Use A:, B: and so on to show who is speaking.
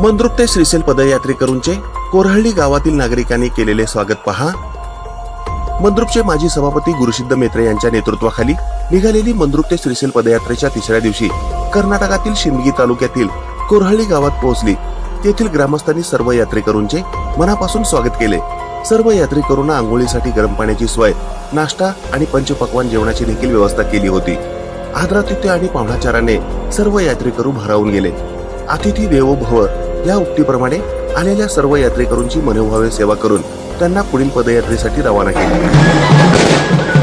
A: मंद्रुप ते श्रीसेल पदयात्रेकरूंचे कोरहळ्ळी गावातील नागरिकांनी केलेले स्वागत पहा. मंद्रुपचे माजी सभापती गुरुसिद्ध मेत्रे यांच्या नेतृत्वाखाली निघालेली मंद्रुप ते श्रीसेल पदयात्रेच्या तिसऱ्या दिवशी कर्नाटकातील शिंदगी तालुक्यातील कोरहळ्ळी गावात पोहोचली. तेथील ग्रामस्थांनी सर्व यात्रेकरूंचे मनापासून स्वागत केले. सर्व यात्रेकरूंना आंघोळीसाठी गरम पाण्याची सोय नाश्ता आणि पंचपक्वान जेवणाची देखील व्यवस्था केली होती. आदरातिथ्य आणि पाहुणाचाराने सर्व यात्रेकरू भरावून गेले. अतिथी देवो भव या उक्तीप्रमाणे आलेल्या सर्व यात्रेकरूंची मनोभावे सेवा करून त्यांना पुढील पदयात्रेसाठी रवाना केले.